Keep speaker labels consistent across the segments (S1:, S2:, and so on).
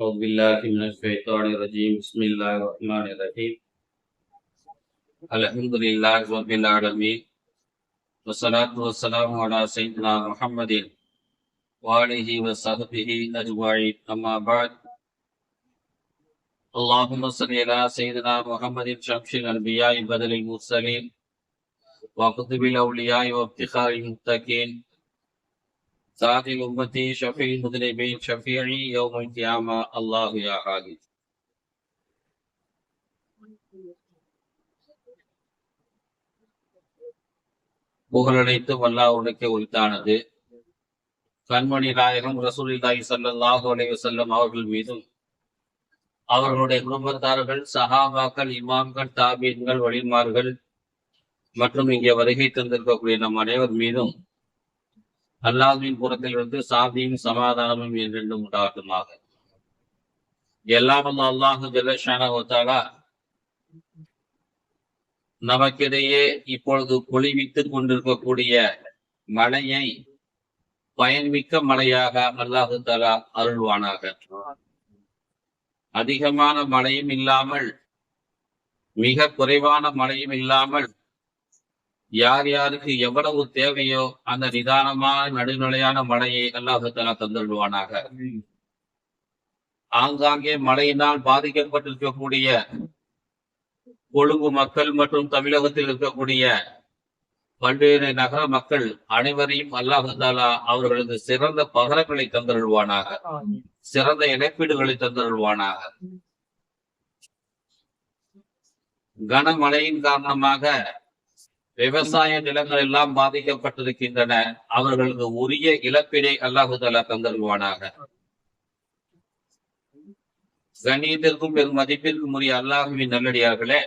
S1: أعوذ بالله من الشيطان الرجيم. بسم الله الرحمن الرحيم. الحمد لله رب العالمين. والصلاة والسلام على سيدنا محمد وآله وصحبه أجمعين. أما بعد. اللهم صل على سيدنا محمد شمس الأنبياء بدل المرسلين وقطب الأولياء وافتخار المتقين சாதி உம்மதி ஷஃபி முதலிபின் ஷஃபியி யோமல் கியாமா அல்லாஹு யா புகழடைத்து வல்லாவுடக்கே உரித்தானது. கண்மணி நாயகம் ரசூலில்லாஹி சல்லாஹு அலைய செல்லம் அவர்கள் மீதும் அவர்களுடைய குடும்பத்தார்கள் சஹாபாக்கள் இமாம்கள் தாபீன்கள் வழிமார்கள் மற்றும் இங்கே வருகை தந்திருக்கக்கூடிய நம் அனைவர் மீதும் அல்லாஹ்வின் புறத்திலிருந்து சாதியும் சமாதானமும் என்றென்றும் உண்டாகுமாக எல்லாம் வல்ல அல்லாஹு ஜல்லஷானா நமக்கிடையே இப்பொழுது பொழிவித்துக் கொண்டிருக்கக்கூடிய மழையை பயன்மிக்க மழையாக அல்லாஹு தலா அருள்வானாக. அதிகமான மழையும் இல்லாமல் மிக குறைவான மழையும் இல்லாமல் யார் யாருக்கு எவ்வளவு தேவையோ அந்த நிதானமான நடுநிலையான மழையை அல்லாஹத்தலா தந்துடுவானாக. ஆங்காங்கே மழையினால் பாதிக்கப்பட்டிருக்கக்கூடிய கொழும்பு மக்கள் மற்றும் தமிழகத்தில் இருக்கக்கூடிய பல்வேறு நகர மக்கள் அனைவரையும் அல்லாஹாலா அவர்களது சிறந்த பகரங்களை தந்தருள்வானாக சிறந்த இழப்பீடுகளை தந்தருள்வானாக கனமழையின் காரணமாக விவசாய நிலங்கள் எல்லாம் பாதிக்கப்பட்டிருக்கின்றன. அவர்களுக்கு உரிய இழப்பீடை அல்லாஹுதலா தந்தருவானாக. தந்தருள்வானாக கண்ணியத்திற்கும் பெரும் மதிப்பிற்கும் உரிய அல்லாஹுவின் நல்லடியார்களே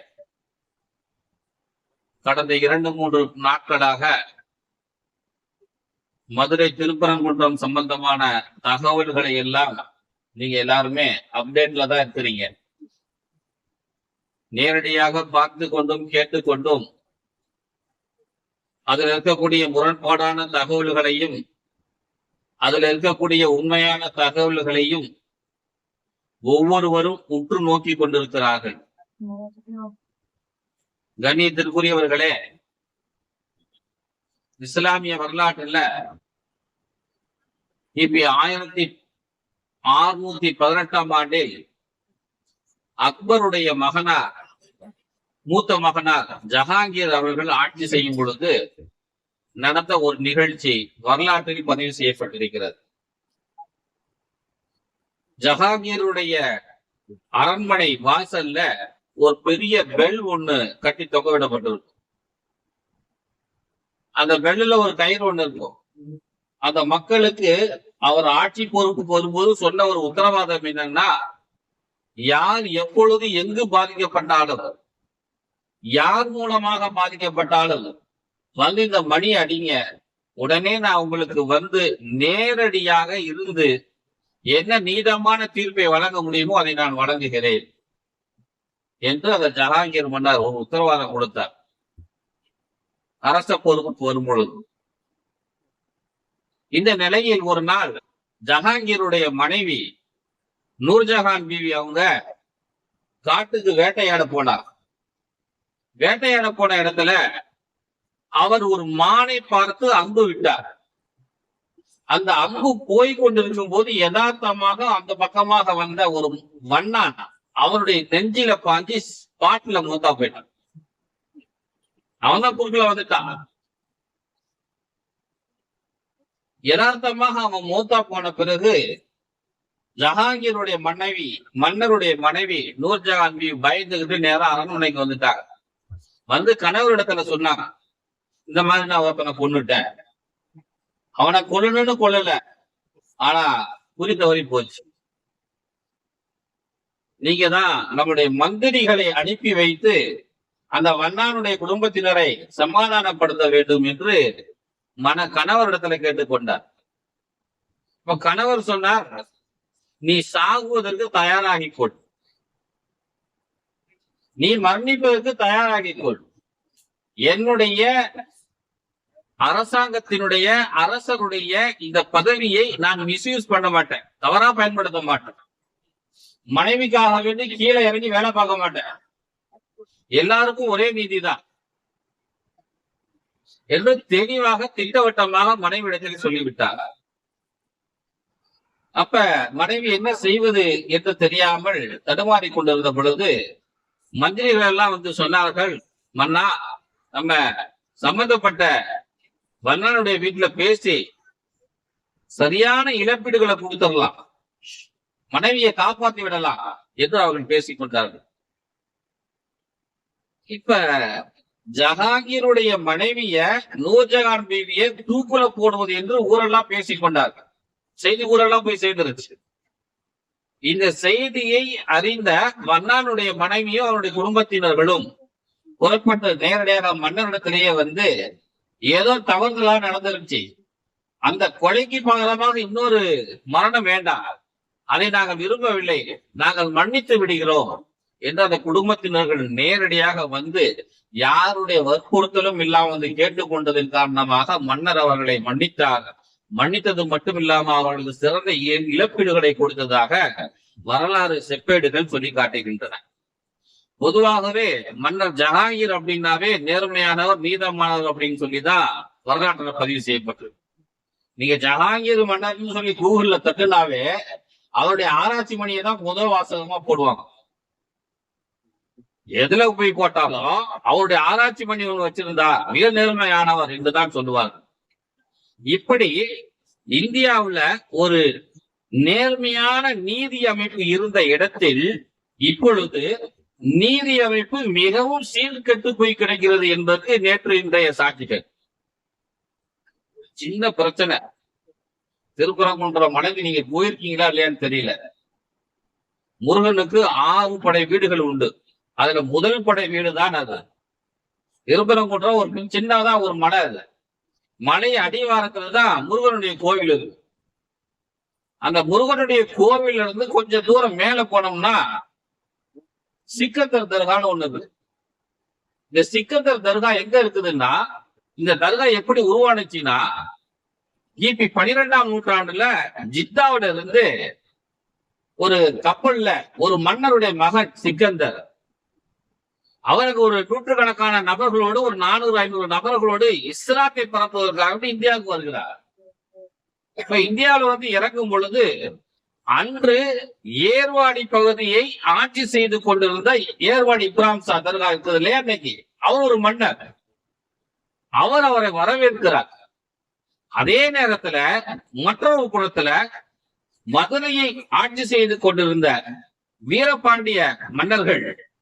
S1: கடந்த இரண்டு மூன்று நாட்களாக மதுரை திருப்பரங்குன்றம் சம்பந்தமான தகவல்களை எல்லாம் நீங்க எல்லாருமே அப்டேட்ல தான் இருக்கிறீங்க. நேரடியாக பார்த்து கொண்டும் கேட்டுக்கொண்டும் அதில் இருக்கக்கூடிய முரண்பாடான தகவல்களையும் அதில் இருக்கக்கூடிய உண்மையான தகவல்களையும் ஒவ்வொருவரும் உற்று நோக்கி கொண்டிருக்கிறார்கள். கண்ணியத்திற்குரியவர்களே இஸ்லாமிய வரலாற்றுல கிபி ஆயிரத்தி அறுநூத்தி பதினெட்டாம் ஆண்டில் அக்பருடைய மகனார் மூத்த மகனார் ஜஹாங்கீர் அவர்கள் ஆட்சி செய்யும் பொழுது நடந்த ஒரு நிகழ்ச்சி வரலாற்றில் பதிவு செய்யப்பட்டிருக்கிறது. ஜஹாங்கீருடைய அரண்மனை வாசல்ல ஒரு பெரிய பெல் ஒண்ணு கட்டி தொகவிடப்பட்டிருக்கும் அந்த பெல்லுல ஒரு கயிறு ஒண்ணு இருக்கும். அந்த மக்களுக்கு அவர் ஆட்சி பொறுப்பு வரும்போது சொன்ன ஒரு உத்தரவாதம் என்னன்னா யார் எப்பொழுது எங்கு பாதிக்கப்பட்டாலும் யார் மூலமாக பாதிக்கப்பட்டாலும் வந்து இந்த மணி அடிங்க. உடனே நான் உங்களுக்கு வந்து நேரடியாக இருந்து என்ன நீதமான தீர்ப்பை வழங்க முடியுமோ அதை நான் வழங்குகிறேன் என்று அந்த ஜஹாங்கீர் மன்னர் ஒரு உத்தரவாதம் கொடுத்தார். அரச பொறுப்பு வரும் பொழுது. இந்த நிலையில் ஒரு நாள் ஜஹாங்கீருடைய மனைவி நூர்ஜஹான் பிவி அவங்க காட்டுக்கு வேட்டையாட போனார். வேட்டையாட போன இடத்துல அவர் ஒரு மானை பார்த்து அம்பு விட்டார். அந்த அம்பு போய் கொண்டிருக்கும் போது யதார்த்தமாக அந்த பக்கமாக வந்த ஒரு வண்ணான் அவருடைய நெஞ்சில பாஞ்சி ஸ்பாட்ல மூத்தா போயிட்டான். அவன் தான் குறுக்குல வந்துட்டான். யதார்த்தமாக அவன் மூத்தா போன பிறகு ஜஹாங்கீருடைய மனைவி மன்னருடைய மனைவி நூர்ஜஹான் பயந்துகிட்டு நேரம் அரண்மனைக்கு வந்துட்டாங்க. வந்து கணவரிடத்துல சொன்னான் இந்த மாதிரி நான் ஒருத்தனை கொண்டுட்டேன் அவனை கொல்லணும்னு கொல்லல. ஆனா குறி தவறி போச்சு. நீங்க தான் நம்முடைய மந்திரிகளை அனுப்பி வைத்து அந்த வண்ணானுடைய குடும்பத்தினரை சமாதானப்படுத்த வேண்டும் என்று மன கணவரிடத்துல கேட்டுக்கொண்டார். இப்ப கணவர் சொன்னார் நீ சாகுவதற்கு தயாராகி கொள் நீ மரணிப்பதற்கு தயாராகிக் கொள் என்னுடைய அரசாங்கத்தினுடைய அரசருடைய இந்த பதவியை நான் மிஸ்யூஸ் பண்ண மாட்டேன். தவறா பயன்படுத்த மாட்டேன். மனைவிக்காக வேண்டி கீழே இறங்கி வேலை பார்க்க மாட்டேன். எல்லாருக்கும் ஒரே நீதி தான் என்று தெளிவாக திட்டவட்டமாக மனைவிடத்தில் சொல்லிவிட்டார். அப்ப மனைவி என்ன செய்வது என்று தெரியாமல் தடுமாறி கொண்டிருந்த பொழுது மந்திரிகள் எல்லாம் வந்து சொன்னார்கள் மன்னா நம்ம சம்பந்தப்பட்ட வண்ணனுடைய வீட்டுல பேசி சரியான இழப்பீடுகளை கொடுத்துடலாம். மனைவியை காப்பாத்தி விடலாம் என்று அவர்கள் பேசிக் கொண்டார்கள். இப்ப ஜஹாங்கீருடைய மனைவிய நூர்ஜஹான் பீவியை தூக்குல போடுவது என்று ஊரெல்லாம் பேசிக் கொண்டார்கள். செய்தி ஊரெல்லாம் போய் சேர்ந்துருச்சு. இந்த செய்தியை அறிந்த மன்னானுடைய மனைவியும் அவருடைய குடும்பத்தினர்களும் புறப்பட்ட நேரடியாக மன்னரிடத்திலேயே வந்து ஏதோ தவறுதலா நடந்துருச்சு. அந்த கொலைக்கு பகரமாக இன்னொரு மரணம் வேண்டாம் அதை நாங்கள் விரும்பவில்லை. நாங்கள் மன்னித்து விடுகிறோம் என்று அந்த குடும்பத்தினர்கள் நேரடியாக வந்து யாருடைய வற்புறுத்தலும் இல்லாமல் வந்து கேட்டுக்கொண்டதன் காரணமாக மன்னர் அவர்களை மன்னித்தார் மன்னித்தது மட்டும் இல்லாம அவர்களுக்கு சிறந்த இ- இழப்பீடுகளை கொடுத்ததாக வரலாறு செப்பேடுகள் சொல்லி காட்டுகின்றன பொதுவாகவே மன்னர் ஜஹாங்கீர் அப்படின்னாவே நேர்மையானவர் நீதமானவர் அப்படின்னு சொல்லிதான் வரலாற்றுல பதிவு செய்யப்பட்டது. நீங்க ஜஹாங்கீர் மன்னர்னு சொல்லி கூகுள்ல தட்டுனாவே அவருடைய ஆராய்ச்சி மணியை தான் முதல் வாசகமா போடுவாங்க. எதுல போய் போட்டாலும் அவருடைய ஆராய்ச்சி மணி ஒன்று வச்சிருந்தா மிக நேர்மையானவர் என்றுதான் சொல்லுவார்கள். இப்படி இந்தியாவுல ஒரு நேர்மையான நீதி அமைப்பு இருந்த இடத்தில் இப்பொழுது நீதி அமைப்பு மிகவும் சீர்கெட்டு போய் கிடைக்கிறது என்பதற்கு நேற்று இன்றைய சாட்சிகள். சின்ன பிரச்சனை. திருப்பரங்குன்ற மனைவி நீங்க போயிருக்கீங்களா இல்லையான்னு தெரியல. முருகனுக்கு ஆறு படை வீடுகள் உண்டு. அதுல முதல் படை வீடு தான் அது. திருப்பரங்குன்றம் ஒரு சின்னதா ஒரு மலை அது. மலை அடிவாரத்துல தான் முருகனுடைய கோவில் இருக்கு அந்த முருகனுடைய கோவில் இருந்து கொஞ்சம் தூரம் மேல போனோம்னா சிக்கந்தர் தர்கான்னு ஒண்ணு இருக்கு. இந்த சிக்கந்தர் தர்கா எங்க இருக்குதுன்னா இந்த தர்கா எப்படி உருவானுச்சுன்னா கிபி பனிரெண்டாம் நூற்றாண்டுல ஜித்தாவில இருந்து ஒரு கப்பல்ல ஒரு மன்னருடைய மகன் சிக்கந்தர். அவருக்கு ஒரு நூற்றுக்கணக்கான நபர்களோடு ஒரு நானூறு ஐநூறு நபர்களோடு இஸ்லாத்தை பரப்புவதற்காக இந்தியாவுக்கு வருகிறார். இப்ப இந்தியாவுல வந்து இறங்கும் பொழுது அன்று ஏர்வாடி பகுதியை ஆட்சி செய்து கொண்டிருந்த ஏர்வாடி இப்ராம் சா தர்கா இருக்குது இல்லையா இன்னைக்கு? அவர் ஒரு மன்னர். அவர் அவரை வரவேற்கிறார். அதே நேரத்துல மற்றொரு குளத்துல மதுரையை ஆட்சி செய்து கொண்டிருந்த வீரபாண்டிய மன்னர்கள்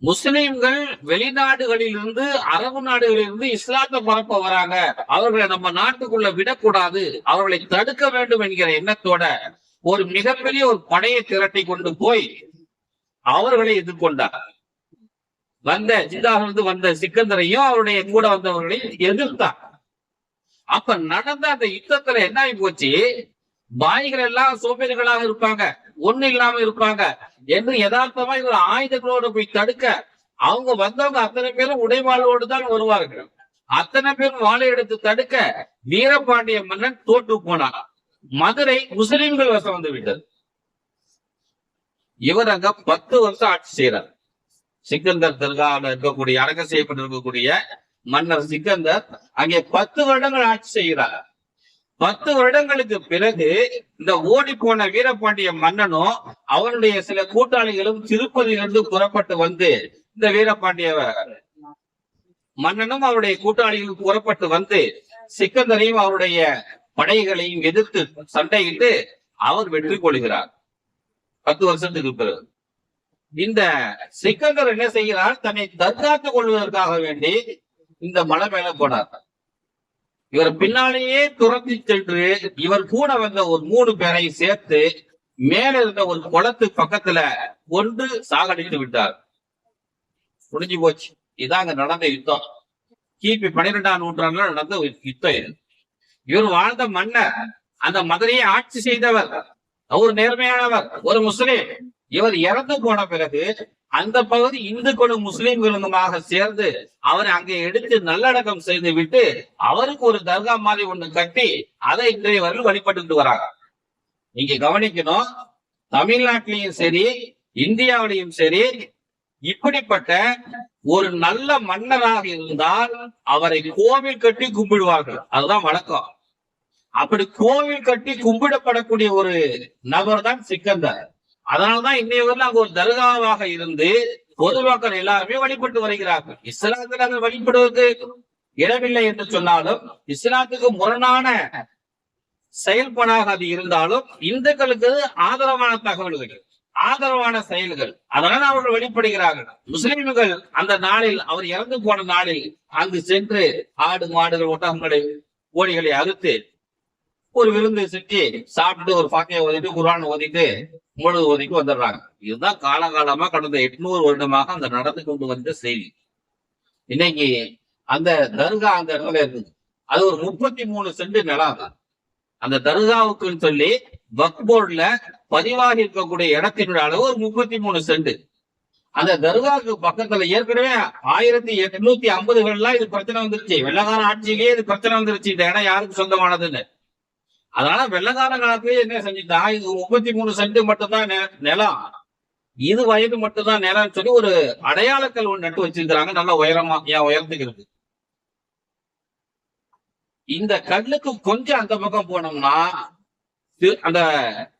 S1: முஸ்லிம்கள் வெளிநாடுகளிலிருந்து அரபு நாடுகளிலிருந்து இஸ்லாத்தை பரப்ப வராங்க. அவர்களை நம்ம நாட்டுக்குள்ள விடக்கூடாது. அவர்களை தடுக்க வேண்டும் என்கிற எண்ணத்தோட ஒரு மிகப்பெரிய ஒரு படையை திரட்டி கொண்டு போய் அவர்களை எதிர்கொண்டார். வந்த ஜிதாவிலிருந்து வந்த சிக்கந்தரையும் அவருடைய கூட வந்தவர்களையும் எதிர்த்தார். அப்ப நடந்த அந்த யுத்தத்துல என்ன ஆகி போச்சு? பாய்கள் எல்லாம் சோம்பேறிகளாக இருப்பாங்க. ஒண்ணு இல்லாம இருப்பாங்க என்று யதார்த்தமா இவர் ஆயுதங்களோடு போய் தடுக்க அவங்க வந்தவங்க அத்தனை பேரும் உடைவாளோடு தான் வருவார்கள். அத்தனை பேரும் வாழை எடுத்து தடுக்க வீரபாண்டிய மன்னன் தோற்று போனார் மதுரை முஸ்லிம்கள் வசம் வந்து விட்டது. இவர் அங்க பத்து வருஷம் ஆட்சி செய்யறார் சிக்கந்தர் தர்காவில் இருக்கக்கூடிய அரங்க செய்யப்பட்டிருக்கக்கூடிய மன்னர் சிக்கந்தர் அங்கே பத்து வருடங்கள் ஆட்சி செய்கிறார். பத்து வருடங்களுக்கு பிறகு இந்த ஓடி போன வீரபாண்டிய மன்னனும் அவருடைய சில கூட்டாளிகளும் திருப்பதியிலிருந்து புறப்பட்டு வந்து இந்த வீரபாண்டிய மன்னனும் அவருடைய கூட்டாளிகளும் புறப்பட்டு வந்து சிக்கந்தரையும் அவருடைய படைகளையும் எதிர்த்து சண்டையிட்டு அவர் வெற்றி கொள்கிறார். பத்து வருஷத்துக்கு பிறகு. இந்த சிக்கந்தர் என்ன செய்கிறார்? தன்னை தற்காத்துக் கொள்வதற்காக வேண்டி இந்த மலை மேல போனார். இவர் பின்னாலேயே துரத்தி சென்று இவர் கூட வந்த ஒரு மூணு பேரை சேர்த்து மேல இருந்த ஒரு குளத்து பக்கத்துல ஒன்று சாகடித்து விட்டார். முடிஞ்சு போச்சு. இதான் அங்க நடந்த யுத்தம். கிபி பன்னிரெண்டாம் நூற்றாண்டுல நடந்த ஒரு யுத்தம் இது. இவர் வாழ்ந்த மன்னர் அந்த மதுரையை ஆட்சி செய்தவர் அவர் நேர்மையானவர் ஒரு முஸ்லிம். இவர் இறந்து போன பிறகு அந்த பகுதி இந்துக்களும் முஸ்லிம்களுமாக சேர்ந்து அவரை அங்கே எடுத்து நல்லடக்கம் செய்து விட்டு அவருக்கு ஒரு தர்கா மாதிரி ஒண்ணு கட்டி அதை இன்றைய வரையில் வழிபட்டு வராங்க. நீங்க கவனிக்கணும் தமிழ்நாட்டிலையும் சரி இந்தியாவிலையும் சரி இப்படிப்பட்ட ஒரு நல்ல மன்னராக இருந்தால் அவரை கோவில் கட்டி கும்பிடுவார்கள். அதுதான் வழக்கம். அப்படி கோவில் கட்டி கும்பிடப்படக்கூடிய ஒரு நபர் தான் சிக்கந்தர். அதனால்தான் இன்னைய வரல அங்கு ஒரு தர்காவாக இருந்து பொதுமக்கள் எல்லாருமே வழிபட்டு வருகிறார்கள். இஸ்லாத்தில் அதை வழிபடுவதற்கு இடமில்லை என்று சொன்னாலும் இஸ்லாத்துக்கு முரணான செயல்பாடாக அது இருந்தாலும் இந்துக்களுக்கு ஆதரவான தகவல்கள் ஆதரவான செயல்கள் அதனால அவர்கள் வெளிப்படுகிறார்கள் முஸ்லிம்கள் அந்த நாளில் அவர் இறந்து போன நாளில் அங்கு சென்று ஆடு மாடுகள் ஒட்டகங்களை கோழிகளை அறுத்து ஒரு விருந்து செஞ்சு சாப்பிட்டு ஒரு பாக்கையை ஓதிட்டு குரான் ஓதிட்டு முழு ஓதிக்கு வந்துடுறாங்க. இதுதான் காலகாலமா கடந்த எட்நூறு வருடமாக அந்த நடந்து கொண்டு வந்த செய்தி. இன்னைக்கு அந்த தர்கா அந்த இடத்துல இருக்குது. அது ஒரு முப்பத்தி மூணு சென்ட் நிலம் அந்த தர்காவுக்குன்னு சொல்லி வக்போர்ட்ல பதிவாகி இருக்கக்கூடிய இடத்தினுடைய அளவு ஒரு முப்பத்தி மூணு சென்ட். அந்த தர்காவுக்கு பக்கத்துல ஏற்கனவே ஆயிரத்தி எட்நூத்தி ஐம்பதுகள்லாம் இது பிரச்சனை வந்துருச்சு. வெள்ளக்கார ஆட்சியிலேயே இது பிரச்சனை வந்துருச்சு. இந்த இடம் யாருக்கு சொந்தமானதுன்னு. அதனால வெள்ளக்கார காலத்திலேயே என்ன செஞ்சுட்டா இது முப்பத்தி மூணு சென்ட் மட்டும்தான் நெ- நிலம். இது வயது மட்டும்தான் நிலம்னு சொல்லி ஒரு அடையாளக்கல் ஒன்று நட்டு வச்சிருக்கிறாங்க. நல்லா உயரமா ஏன் உயரத்துக்கு இருக்கு இந்த கல்லுக்கு கொஞ்சம் அந்த பக்கம் போனோம்னா அந்த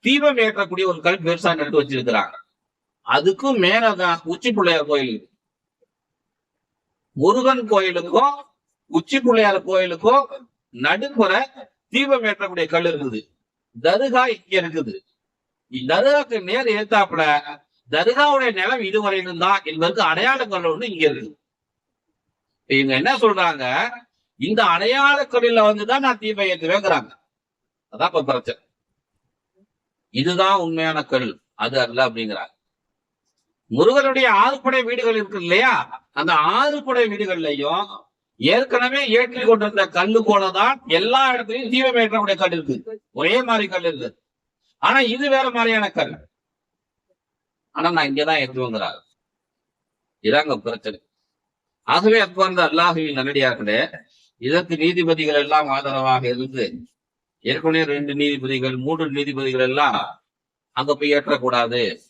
S1: தீபம் ஏற்றக்கூடிய ஒரு கல் பெருசா நட்டு வச்சிருக்கிறாங்க. அதுக்கும் மேலதான் உச்சி பிள்ளையார் கோயில் இருக்கு. முருகன் கோயிலுக்கும் உச்சி பிள்ளையார் கோயிலுக்கும் நடுப்புற தீபம் ஏற்றக்கூடிய கல் இருக்குது. தருகா இங்க இருக்குது. தருகாக்கு நேர் ஏத்தாப்புல தர்காவுடைய நிலம் இதுவரையிலும் தான் என்பதற்கு அடையாள கல் ஒண்ணு இங்க இருக்கு இவங்க என்ன சொல்றாங்க? இந்த அடையாள கல்லில வந்துதான் நான் தீபம் ஏற்றுவேங்கிறாங்க அதான் இப்ப பிரச்சனை. இதுதான் உண்மையான கல் அது அல்ல அப்படிங்கிறாங்க. முருகனுடைய ஆறுபடை வீடுகள் இருக்கு இல்லையா? அந்த ஆறுபடை வீடுகள்லயும் ஏற்கனவே ஏற்றி கொண்டிருந்த கல்லு போலதான் எல்லா இடத்துலயும் தீபம் ஏற்றக்கூடிய கல் இருக்கு. ஒரே மாதிரி கல் இருக்கு ஆனா இது வேற மாதிரியான கல். ஆனா நான் இங்கதான் ஏற்றுவங்கிறார். இதாங்க பிரச்சனை. ஆகவே அப்ப அந்த அல்லாஹுவின் நல்லடியார்களே இதற்கு நீதிபதிகள் எல்லாம் ஆதரவாக இருந்து ஏற்கனவே ரெண்டு நீதிபதிகள் மூன்று நீதிபதிகள் எல்லாம் அங்க போய் ஏற்றக்கூடாது.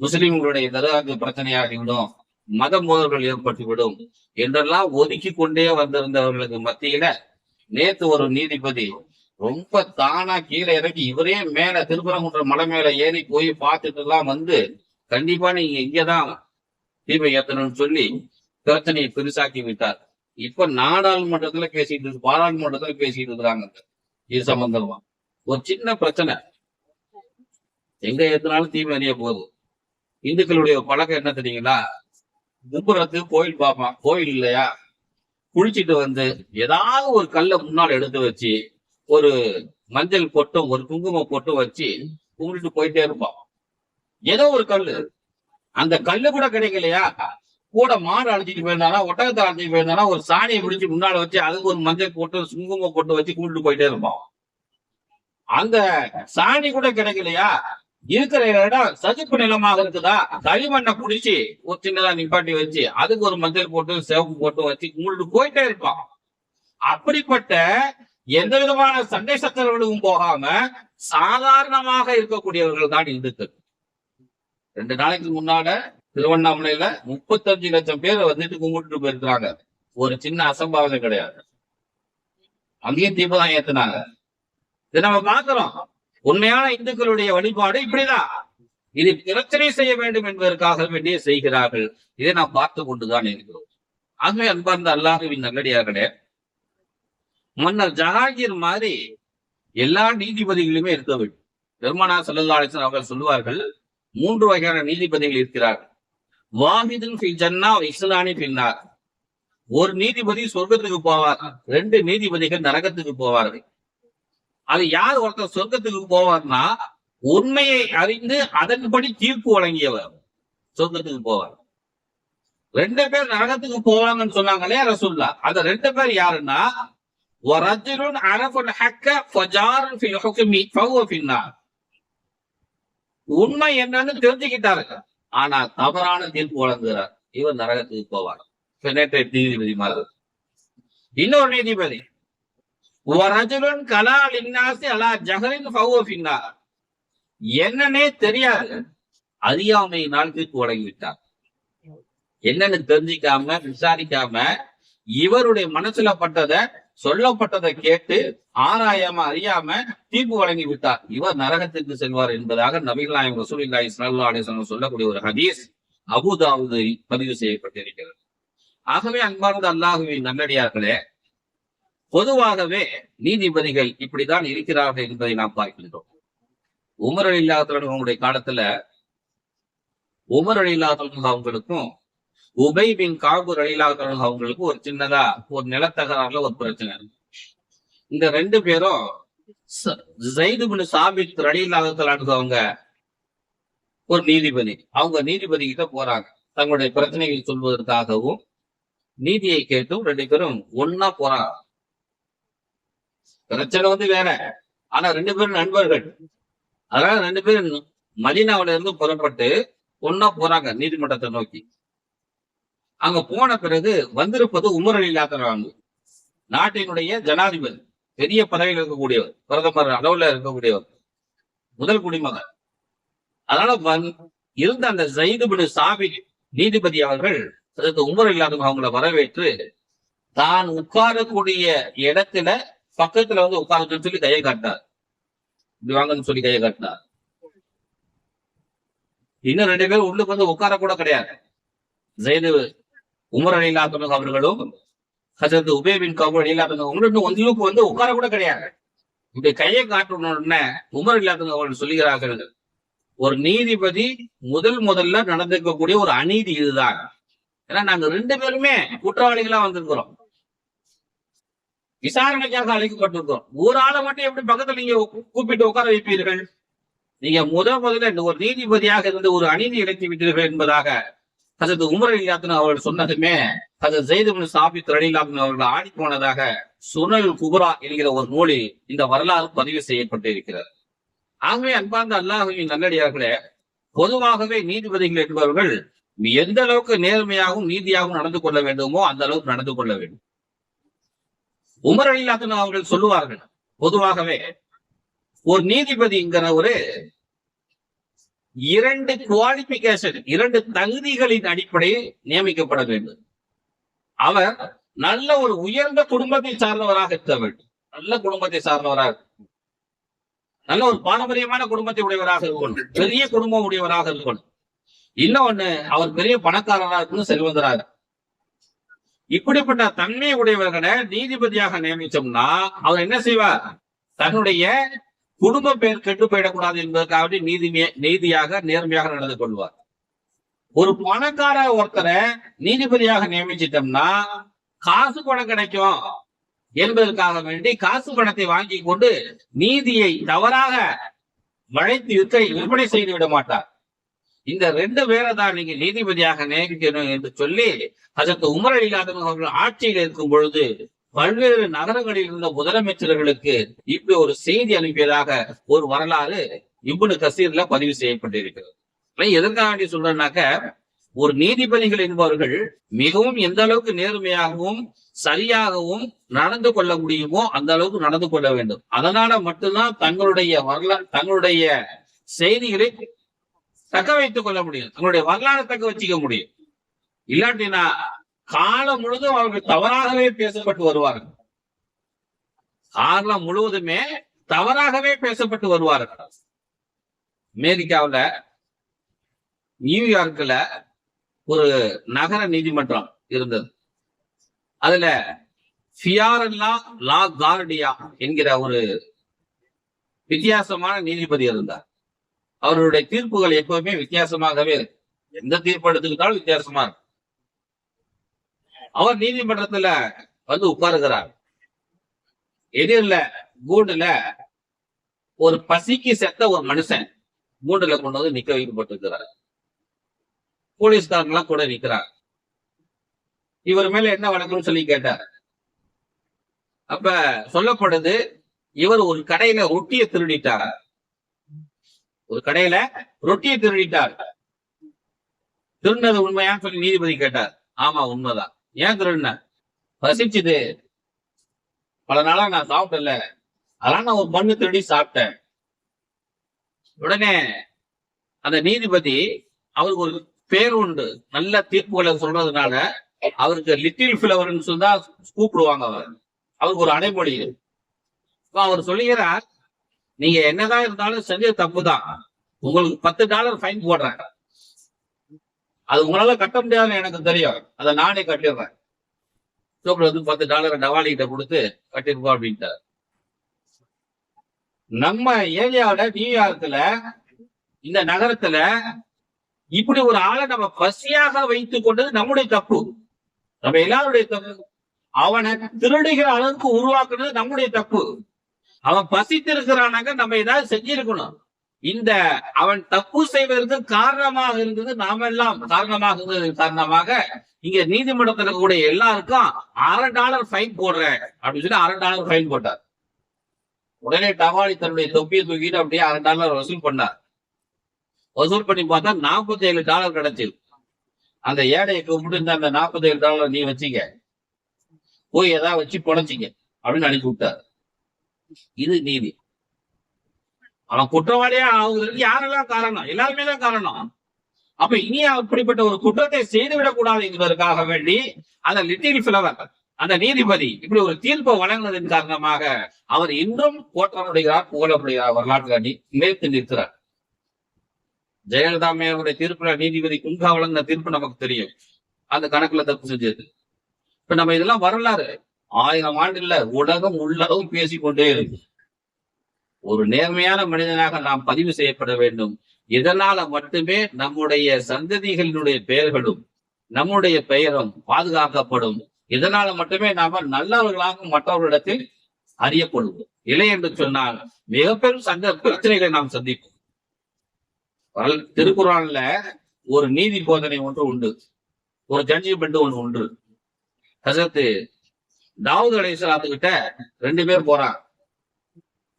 S1: முஸ்லிம்களுடைய தர்காக்கு பிரச்சனையாகிவிடும். மத மோதல்கள் ஏற்பட்டுவிடும் என்றெல்லாம் ஒதுக்கி கொண்டே வந்திருந்தவர்களுக்கு மத்தியில நேத்து ஒரு நீதிபதி ரொம்ப தானா கீழே இறக்கி இவரே மேல திருப்பரங்குன்ற மலை மேல ஏறி போய் பார்த்துட்டு எல்லாம் வந்து கண்டிப்பா நீங்க இங்கதான் தீபம் ஏத்தணும்னு சொல்லி பிரச்சனையை பெருசாக்கி விட்டார். இப்ப நாடாளுமன்றத்துல பேசிட்டு இருக்கு பாராளுமன்றத்துல பேசிட்டு இருக்கிறாங்க. இது சம்பந்தமா? ஒரு சின்ன பிரச்சனை. எங்க ஏத்தினாலும் தீபம் எறிய போகுது. இந்துக்களுடைய பழக்கம் என்ன தெரியுங்களா? கும்புறத்துக்கு கோயில் பார்ப்பான் கோயில் இல்லையா? குளிச்சிட்டு வந்து ஏதாவது ஒரு கல்லை முன்னால் எடுத்து வச்சு ஒரு மஞ்சள் பொட்டும் ஒரு குங்குமம் பொட்டும் வச்சு கும்பிட்டு போயிட்டே இருப்பான் ஏதோ ஒரு கல்லு. அந்த கல்லு கூட கிடைக்கலையா? கூட மாடு அழைச்சிட்டு போயிருந்தானா ஒட்டகத்தை அழைச்சிட்டு போயிருந்தானா ஒரு சாணியை பிடிச்சி முன்னால வச்சு அதுக்கு ஒரு மஞ்சள் போட்டு குங்குமம் போட்டு வச்சு கும்பிட்டு போயிட்டே இருப்பான் அந்த சாணி கூட கிடைக்கலையா? இருக்கிற இடம் சதுப்பு நிலமாக இருக்குதா? களிமண்ணை புடிச்சு ஒரு சின்னதா நிப்பாட்டி வச்சு அதுக்கு ஒரு மஞ்சள் போட்டு சிவப்பு போட்டு வச்சு கும்பிட்டு போயிட்டே இருப்பான் அப்படிப்பட்ட எந்த விதமான சண்டை சச்சரவுகளுக்கும் போகாம சாதாரணமாக இருக்கக்கூடியவர்கள் தான் இந்துக்கள். ரெண்டு நாளைக்கு முன்னால திருவண்ணாமலையில முப்பத்தஞ்சு லட்சம் பேர் வந்துட்டு கும்பிட்டு போயிருக்கிறாங்க ஒரு சின்ன அசம்பாவிதம் கிடையாது. அங்கேயும் தீபம் தான் ஏத்துனாங்க. இதை நம்ம பாக்குறோம் உண்மையான இந்துக்களுடைய வழிபாடு இப்படிதான். இது பிரச்சனை செய்ய வேண்டும் என்பதற்காக வேண்டிய செய்கிறார்கள். இதை நாம் பார்த்து கொண்டுதான் இருக்கிறோம். ஆகவே அன்பார்ந்த அல்லாஹுவின் நல்லடியார்களே மன்னர் ஜஹாங்கீர் மாதிரி எல்லா நீதிபதிகளுமே இருக்க வேண்டும். பெருமானா சல்லா அவர்கள் சொல்லுவார்கள் மூன்று வகையான நீதிபதிகள் இருக்கிறார்கள். வாஹிதுன் ஜன்னா இஸ்லானி பின்னார் ஒரு நீதிபதி சொர்க்கத்துக்கு போவார் ரெண்டு நீதிபதிகள் நரகத்துக்கு போவார்கள். அது யார் ஒருத்தர் சொர்க்கத்துக்கு போவார்னா உண்மையை அறிந்து அதன்படி தீர்ப்பு வழங்கியவர். சொர்க்கத்துக்கு போவார். ரெண்டு பேர் நரகத்துக்கு போவாங்கன்னு சொன்னாங்களே ரசுல்லா அந்த ரெண்டு பேர் யாருன்னா வரஜுலுன் அரஃபுல் உண்மை என்னன்னு தெரிஞ்சுக்கிட்டாரு. ஆனா தவறான தீர்ப்பு வழங்குகிறார். இவர் நரகத்துக்கு போவார். நீதிபதி மாதிரி. இன்னொரு நீதிபதி. ஒரஜுலன் கலா லின்னாசி அலா ஜஹரின் ஃபவுஃபின்னா என்னன்னே தெரியாது. அறியாமை தீர்ப்பு வழங்கிவிட்டார் என்னன்னு தெரிஞ்சிக்காம விசாரிக்காம இவருடைய மனசுல பட்டதை சொல்லப்பட்டதை கேட்டு ஆராயாம அறியாம தீர்ப்பு வழங்கி விட்டார். இவர் நரகத்திற்கு செல்வார் என்பதாக நபிகள் நாயகம் ரசூலுல்லாஹி சொல்லக்கூடிய ஒரு ஹதீஸ் அபுதாவது பதிவு செய்யப்பட்டிருக்கிறது. ஆகவே அன்பார்ந்த அல்லாஹுவின் நல்லடியார்களே பொதுவாகவே நீதிபதிகள் இப்படிதான் இருக்கிறார்கள் என்பதை நாம் பார்க்கின்றோம். உமர் அலில்லாத்தவர்கள் அவங்களுடைய காலத்துல உமர் அலில்லாத்தவர்கள் அவங்களுக்கும் உபை பின் காபூர் அலில்லாத்தவர்கள் அவங்களுக்கும் ஒரு சின்னதா ஒரு நிலத்தகராறுல ஒரு பிரச்சனை இந்த ரெண்டு பேரும் ச- பின் சாபித் ரலில்லாத்தவர்கள் அவங்க ஒரு நீதிபதி. அவங்க நீதிபதி கிட்ட போறாங்க. தங்களுடைய பிரச்சனைகள் சொல்வதற்காகவும் நீதியை கேட்டும் ரெண்டு பேரும் ஒன்னா போறாங்க. பிரச்சனை வந்து வேற. ஆனா ரெண்டு பேரும் நண்பர்கள். அதனால ரெண்டு பேரும் மதீனாவுல இருந்து புறப்பட்டு ஒன்னா போறாங்க நீதிமன்றத்தை நோக்கி. அங்க போன பிறகு வந்திருப்பது உமர் அலி இல்லாதவங்க நாட்டினுடைய ஜனாதிபதி பெரிய பதவியில் இருக்கக்கூடியவர் பிரதமர் அளவுல இருக்கக்கூடியவர் முதல் குடிமகன். அதனால வந்- இருந்த அந்த ஜெயிது சாபி நீதிபதி அவர்கள் அதற்கு உமர் இல்லாதவங்க அவங்கள வரவேற்று தான் உட்காரக்கூடிய இடத்துல பக்கத்துல வந்து உட்காந்துன்னு சொல்லி கையை காட்டினார். இப்படி வாங்கன்னு சொல்லி கையை காட்டினார். இன்னும் ரெண்டு பேரும் உள்ளுக்கு வந்து உட்கார கூட கிடையாது. ஜெயது உமர் அலிலாத்தவங்க அவர்களும் ஹசரத் உபேபின் கபூர் அலிலாத்தவங்க அவங்களும் இன்னும் ஒன்றுக்கு வந்து உட்கார கூட கிடையாது. இப்படி கையை காட்டணும் உடனே உமர் இல்லாதவங்க அவர்கள் சொல்லுகிறார்கள் ஒரு நீதிபதி முதல் முதல்ல நடந்திருக்கக்கூடிய ஒரு அநீதி இதுதான். ஏன்னா நாங்க ரெண்டு பேருமே குற்றவாளிகளா வந்திருக்கிறோம். விசாரணைக்காக அழைக்கப்பட்டிருக்கோம். ஒரு ஆளை மட்டும் எப்படி பக்கத்துல நீங்க கூப்பிட்டு உட்கார வைப்பீர்கள்? நீங்க முத முதல்ல ஒரு நீதிபதியாக இருந்து ஒரு அநீதி இழைத்து விட்டீர்கள் என்பதாக அதற்கு உமர் இல்லாத்தன் அவர்கள் சொன்னதுமே அது ஜெய்து சாபித் ரலிலாத்தன் அவர்கள் ஆடி போனதாக சுனல் குபுரா என்கிற ஒரு நூலில் இந்த வரலாறு பதிவு செய்யப்பட்டிருக்கிறது. ஆகவே அன்பார்ந்த அல்லாஹுவின் நல்லடியார்களே பொதுவாகவே நீதிபதிகள் என்பவர்கள் எந்த அளவுக்கு நேர்மையாகவும் நீதியாகவும் நடந்து கொள்ள வேண்டுமோ அந்த அளவுக்கு நடந்து கொள்ள வேண்டும். உமர் அலிலாத்தன் அவர்கள் சொல்லுவார்கள். பொதுவாகவே ஒரு நீதிபதிங்கிற ஒரு இரண்டு குவாலிபிகேஷன் இரண்டு தகுதிகளின் அடிப்படையில் நியமிக்கப்பட வேண்டும். அவர் நல்ல ஒரு உயர்ந்த குடும்பத்தை சார்ந்தவராக இருக்க வேண்டும். நல்ல குடும்பத்தை சார்ந்தவராக நல்ல ஒரு பாரம்பரியமான குடும்பத்தை உடையவராக இருக்கணும். பெரிய குடும்பம் உடையவராக இருக்கணும். இன்னொன்னு அவர் பெரிய பணக்காரராக இருக்கணும் செல்வந்தராக இப்படிப்பட்ட தன்மை உடையவர்களை நீதிபதியாக நியமிச்சோம்னா அவர் என்ன செய்வார்? தன்னுடைய குடும்ப பெயர் கெட்டு போயிடக்கூடாது என்பதற்காக நீதி நீதியாக நேர்மையாக நடந்து கொள்வார். ஒரு பணக்கார ஒருத்தரை நீதிபதியாக நியமிச்சிட்டோம்னா காசு பணம் கிடைக்கும் என்பதற்காக வேண்டி காசு பணத்தை வாங்கி கொண்டு நீதியை தவறாக வளைத்து விற்க விற்பனை செய்து விட மாட்டார். இந்த ரெண்டு பேரை தான் நீங்க நீதிபதியாக நியமிக்கணும் என்று சொல்லி அதற்கு உமர் அலிலாதன் அவர்கள் ஆட்சியில் இருக்கும் பொழுது பல்வேறு நகரங்களில் இருந்த முதலமைச்சர்களுக்கு இப்படி ஒரு செய்தி அனுப்பியதாக ஒரு வரலாறு இப்னு கசீர்ல பதிவு செய்யப்பட்டிருக்கிறது. எதற்காக சொல்றேன்னாக்க ஒரு நீதிபதிகள் என்பவர்கள் மிகவும் எந்த அளவுக்கு நேர்மையாகவும் சரியாகவும் நடந்து கொள்ள முடியுமோ அந்த அளவுக்கு நடந்து கொள்ள வேண்டும். அதனால மட்டும்தான் தங்களுடைய வரலாறு தங்களுடைய செய்திகளை தக்க வைத்துக் கொள்ள முடியும். தங்களுடைய வரலாறு தக்க வச்சுக்க முடியும். இல்லாட்டினா காலம் முழுதும் அவர்கள் தவறாகவே பேசப்பட்டு வருவார்கள். காலம் முழுவதுமே தவறாகவே பேசப்பட்டு வருவார்கள். அமெரிக்காவுல நியூயார்க்ல ஒரு நகர நீதிமன்றம் இருந்தது. அதுல ஃபியாரல்லா லா கார்டியா என்கிற ஒரு வித்தியாசமான நீதிபதி இருந்தார். அவருடைய தீர்ப்புகள் எப்பவுமே வித்தியாசமாகவே இருக்கு. எந்த தீர்ப்பு எடுத்துக்கிட்டாலும் வித்தியாசமா இருக்கும் அவர் நீதிமன்றத்துல வந்து உட்காருகிறார். எதிரில கூண்டுல ஒரு பசிக்கு செத்த ஒரு மனுஷன் கூண்டுல கொண்டு வந்து நிக்க வைக்கப்பட்டிருக்கிறார். போலீஸ்காரங்க எல்லாம் கூட நிக்கிறார் இவர் மேல என்ன வழக்குன்னு சொல்லி கேட்டார். அப்ப சொல்லப்படுது இவர் ஒரு கடையில ரொட்டியை திருடிட்டார். ஒரு கடையில ரொட்டியை திருடிட்டார். திருடினது உண்மையான்னு சொல்லி நீதிபதி கேட்டார். ஆமா உண்மைதான். ஏன் திருடின? பசிச்சுது பல நாளா நான் சாப்பிட்டல அதெல்லாம் நான் ஒரு மண்ணு திருடி சாப்பிட்டேன். உடனே அந்த நீதிபதி அவருக்கு ஒரு பேர் உண்டு. நல்ல தீர்ப்புகளை சொல்றதுனால அவருக்கு லிட்டில் பிளவர்னு சொன்னா கூப்பிடுவாங்க அவர். அவருக்கு ஒரு அடைமொழி. அவர் சொல்லுகிறார் நீங்க என்னதான் இருந்தாலும் செஞ்சது தப்பு தான் உங்களுக்கு பத்து டாலர் ஃபைன் போடுறேன். அது உங்களால கட்ட முடியாதுன்னு எனக்கு தெரியும். அதை நானே கட்டிடுறேன். சோப்ல வந்து பத்து டாலரை டவாலி கிட்ட கொடுத்து கட்டிருப்போம் அப்படின்ட்டார். நம்ம ஏரியாவில நியூயார்க்ல இந்த நகரத்துல இப்படி ஒரு ஆளை நம்ம பசியாக வைத்துக் கொண்டது நம்முடைய தப்பு. நம்ம எல்லாருடைய தப்பு. அவனை திருடுகிற அளவுக்கு உருவாக்குனது நம்முடைய தப்பு. அவன் பசித்திருக்கிறானாங்க நம்ம ஏதாவது செஞ்சிருக்கணும். இந்த அவன் தப்பு செய்வதற்கு காரணமாக இருந்தது நாம எல்லாம் காரணமாக இருந்தது காரணமாக இங்க நீதிமன்றத்தில் இருக்கக்கூடிய எல்லாருக்கும் அரை டாலர் ஃபைன் போடுறேன் அப்படின்னு சொல்லி அரை டாலர் ஃபைன் போட்டார். உடனே டவாலி தன்னுடைய தொப்பியை தூக்கிட்டு அப்படியே அரை டாலர் வசூல் பண்ணார். வசூல் பண்ணி பார்த்தா நாற்பத்தி ஏழு டாலர் கிடைச்சது அந்த ஏழையை கூப்பிட்டு இருந்த அந்த நாற்பத்தி ஏழு டாலர் நீ வச்சுக்க. போய் ஏதாவது வச்சு பொழைச்சிங்க அப்படின்னு அனுப்பி விட்டார். இது நீதி. அவன் குற்றவாளியா ஆகுவதற்கு யாரெல்லாம் காரணம்? எல்லாருமே தான் காரணம். அப்ப இனி அப்படிப்பட்ட ஒரு குற்றத்தை செய்துவிடக் கூடாது என்பதற்காக வேண்டி அந்த லிட்டில் பிளவர் அந்த நீதிபதி இப்படி ஒரு தீர்ப்பை வழங்கினதன் காரணமாக அவர் இன்றும் போற்றப்படுகிறார் புகழப்படுகிறார் வரலாற்று நிலைத்து நிற்கிறார். ஜெயலலிதா மேலுடைய தீர்ப்புல நீதிபதி குன்கா வழங்கின தீர்ப்பு நமக்கு தெரியும். அந்த கணக்குல தப்பு செஞ்சது இப்ப நம்ம இதெல்லாம் வரலாறு. ஆயிரம் ஆண்டு இல்ல உலகம் உள்ளளவும் பேசிக்கொண்டே இருக்கு. ஒரு நேர்மையான மனிதனாக நாம் பதிவு செய்யப்பட வேண்டும். இதனால மட்டுமே நம்முடைய சந்ததிகளினுடைய பெயர்களும் நம்முடைய பெயரும் பாதுகாக்கப்படும். இதனால மட்டுமே நாம நல்லவர்களாக மற்றவர்களிடத்தில் அறியப்படுவோம். இல்லை என்று சொன்னால் மிக பெரும் சந்த பிரச்சனைகளை நாம் சந்திப்போம். திருக்குறள்ல ஒரு நீதி போதனை ஒன்று உண்டு. ஒரு ஜட்ஜ்மெண்ட் ஒன்று உண்டு. ஹசரத்து தாவூத் அலைஹிஸ்ஸலாத்து கிட்ட ரெண்டு பேர் போறாங்க.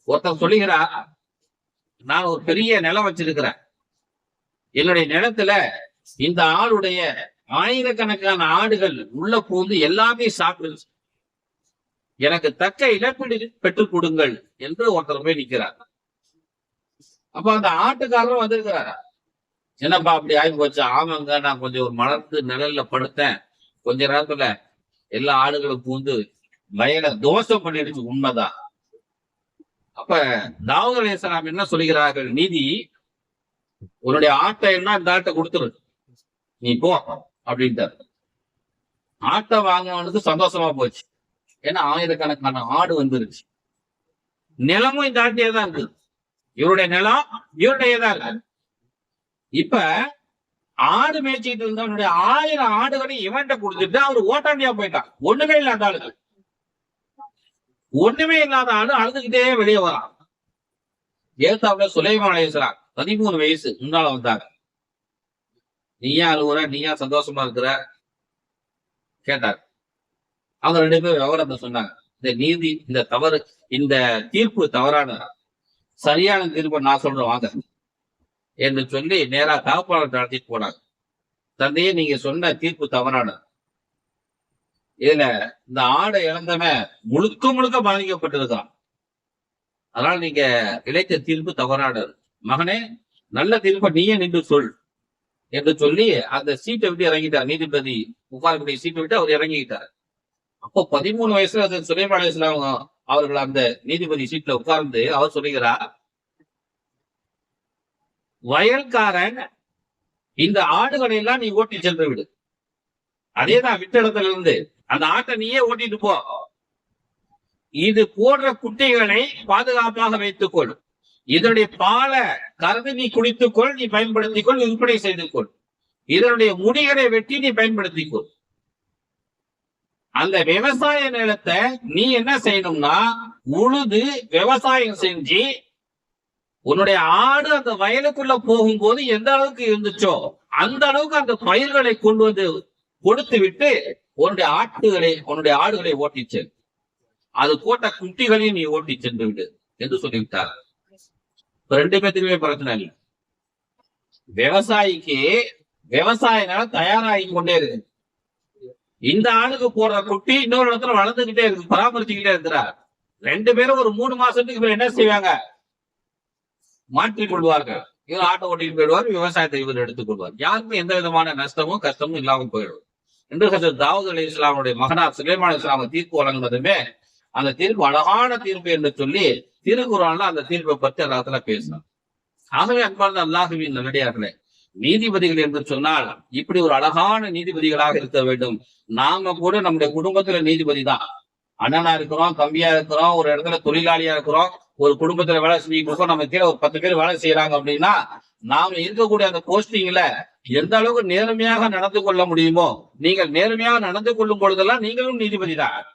S1: ஒருத்தன் சொல்லுகிறா நான் ஒரு பெரிய நிலம் வச்சிருக்கிறேன். என்னுடைய நிலத்துல இந்த ஆளுடைய ஆயிரக்கணக்கான ஆடுகள் உள்ள பூந்து எல்லாமே சாப்பிடுச்சு எனக்கு தக்க இழப்பீடு பெற்றுக் கொடுங்கள் என்று ஒருத்தர் போய் நிக்கிறார். அப்ப அந்த ஆட்டுக்காரரும் வந்திருக்கிறார். என்னப்பா அப்படி ஆகி போச்சு ஆமாங்க நான் கொஞ்சம் ஒரு மலர்ந்து நிழல்ல படுத்தேன். கொஞ்ச நேரத்துல எல்லா ஆடுகளும் பூந்து வயலை தோஷம் பண்ணிடுச்சு உண்மைதான். அப்ப தாவூத் இஸ்லாம் என்ன சொல்கிறார்கள் நீதி உன்னுடைய ஆட்டை என்ன இந்த ஆட்டை கொடுத்துரு. நீ போ அப்படின்ட்டார். ஆட்டை வாங்கினவனுக்கு சந்தோஷமா போச்சு. ஏன்னா ஆயிரக்கணக்கான ஆடு வந்துருச்சு. நிலமும் இந்த ஆட்டையே தான் இருக்குது. இவருடைய நிலம் இவருடையதான் இருக்கு இப்ப ஆடு மேய்ச்சிட்டு இருந்தவனுடைய ஆயிரம் ஆடுகளை இவன்ட்ட கொடுத்துட்டு அவர் ஓட்டாண்டியா போயிட்டான். ஒண்ணுமே இல்லாத ஆளுகள் ஒண்ணுமே இல்லாத ஆளு அழுதுகிட்டே வெளியே வரான். ஏசாவில சுலைமான் அலைஹிஸ்ஸலாம் பதிமூணு வயசு முன்னால வந்தாங்க. நீயா அழுகுற நீயா சந்தோஷமா இருக்கிற? கேட்டார். அவங்க ரெண்டு பேரும் விவரத்தை சொன்னாங்க. இந்த நீதி இந்த தவறு இந்த தீர்ப்பு தவறான சரியான தீர்ப்பு நான் சொல்றேன் வாங்க. என்று சொல்லி நேரா காப்பாளர் நடத்திட்டு போனாங்க. தந்தையே நீங்க சொன்ன தீர்ப்பு தவறானது. இதுல இந்த ஆடை இழந்தவன் முழுக்க முழுக்க பாதிக்கப்பட்டிருக்கான். அதனால நீங்க இழைத்த தீர்ப்பு தவறானது. மகனே நல்ல தீர்ப்பை நீயே நின்று சொல் என்று சொல்லி அந்த சீட்டை விட்டு இறங்கிட்டார். நீதிபதி உட்காரக்கூடிய சீட்டை விட்டு அவர் இறங்கிக்கிட்டார் அப்போ பதிமூணு வயசுல அது சுலைமான் அவர்கள் அந்த நீதிபதி சீட்ல உட்கார்ந்து அவர் சொல்லுகிறார் வயல்காரன் இந்த ஆடுகளை எல்லாம் நீ ஓட்டி சென்று விடு. அதேதான் விட்ட இடத்துல இருந்து அந்த ஆட்டை நீயே ஓட்டிட்டு போ. இது போன்ற குட்டிகளை பாதுகாப்பாக வைத்துக்கொள் இதனுடைய பாலை கறந்து நீ குடித்துக்கொள் நீ பயன்படுத்திக் கொள் விற்பனை செய்து கொள். இதனுடைய முடிகளை வெட்டி நீ பயன்படுத்திக் கொள். அந்த விவசாய நிலத்தை நீ என்ன செய்யணும்னா உழுது விவசாயம் செஞ்சு உன்னுடைய ஆடு அந்த வயலுக்குள்ள போகும்போது எந்த அளவுக்கு இருந்துச்சோ அந்த அளவுக்கு அந்த பயிர்களை கொண்டு வந்து கொடுத்து விட்டு உன்னுடைய ஆட்டுகளை உன்னுடைய ஆடுகளை ஓட்டி செல். அது போட்ட குட்டிகளையும் நீ ஓட்டி சென்று விடு என்று சொல்லிவிட்டார். ரெண்டு பேத்துக்குமே பிரச்சனை இல்லை. விவசாயிக்கு விவசாய நிலம் தயாராகி கொண்டே இருக்கு. இந்த ஆளுக்கு போற குட்டி இன்னொரு இடத்துல வளர்ந்துகிட்டே இருக்கு பராமரிச்சுக்கிட்டே இருக்கிறார். ரெண்டு பேரும் ஒரு மூணு மாசத்துக்கு என்ன செய்வாங்க? மாற்றிக் கொள்வார்கள். இவர் ஆட்டோ ஓட்டிட்டு போயிடுவார் விவசாயத்தை இவர் எடுத்துக் கொள்வார். யாருக்கும் எந்த விதமான நஷ்டமும் கஷ்டமும் இல்லாமல் போயிடும். என்று ஹசரத் தாவூத் அலி இஸ்லாமுடைய மகனார் சுலைமான் இஸ்லாம தீர்ப்பு வழங்கினதுமே அந்த தீர்ப்பு அழகான தீர்ப்பு என்று சொல்லி திருக்குறான்ல அந்த தீர்ப்பை பற்றி அல்லாத்துல பேசினார். ஆகவே அன்பார்ந்த அல்லாஹுவின் நல்லடியார்களே நீதிபதிகள் என்று சொன்னால் இப்படி ஒரு அழகான நீதிபதிகளாக இருக்க வேண்டும். நாம கூட நம்முடைய குடும்பத்துல நீதிபதி தான். அண்ணனா இருக்கிறோம் தம்பியா இருக்கிறோம் ஒரு இடத்துல தொழிலாளியா இருக்கிறோம் ஒரு குடும்பத்துல வேலை செஞ்சுட்டு இருக்கோம் நம்ம கீழே ஒரு பத்து பேர் வேலை செய்யறாங்க அப்படின்னா நாம இருக்கக்கூடிய அந்த போஸ்டிங்ல எந்த அளவுக்கு நேர்மையாக நடந்து கொள்ள முடியுமோ நீங்கள் நேர்மையாக நடந்து கொள்ளும் பொழுதெல்லாம் நீங்களும் நீதிபதி தான்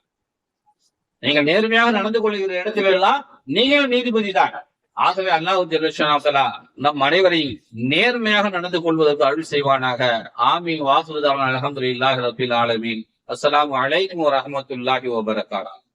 S1: நீங்கள் நேர்மையாக நடந்து கொள்கிற இடத்துல எல்லாம் நீங்களும் நீதிபதி தான் ஆகவே அல்லாஹு நம் அனைவரையும் நேர்மையாக நடந்து கொள்வதற்கு அருள் செய்வானாக. ஆமீன். வாசுதான அலமதுல்லாஹி ரபில் ஆலமீன். அஸ்லாம் அலைக்கும் வரஹ்மத்துல்லாஹி வபரகாத்துஹு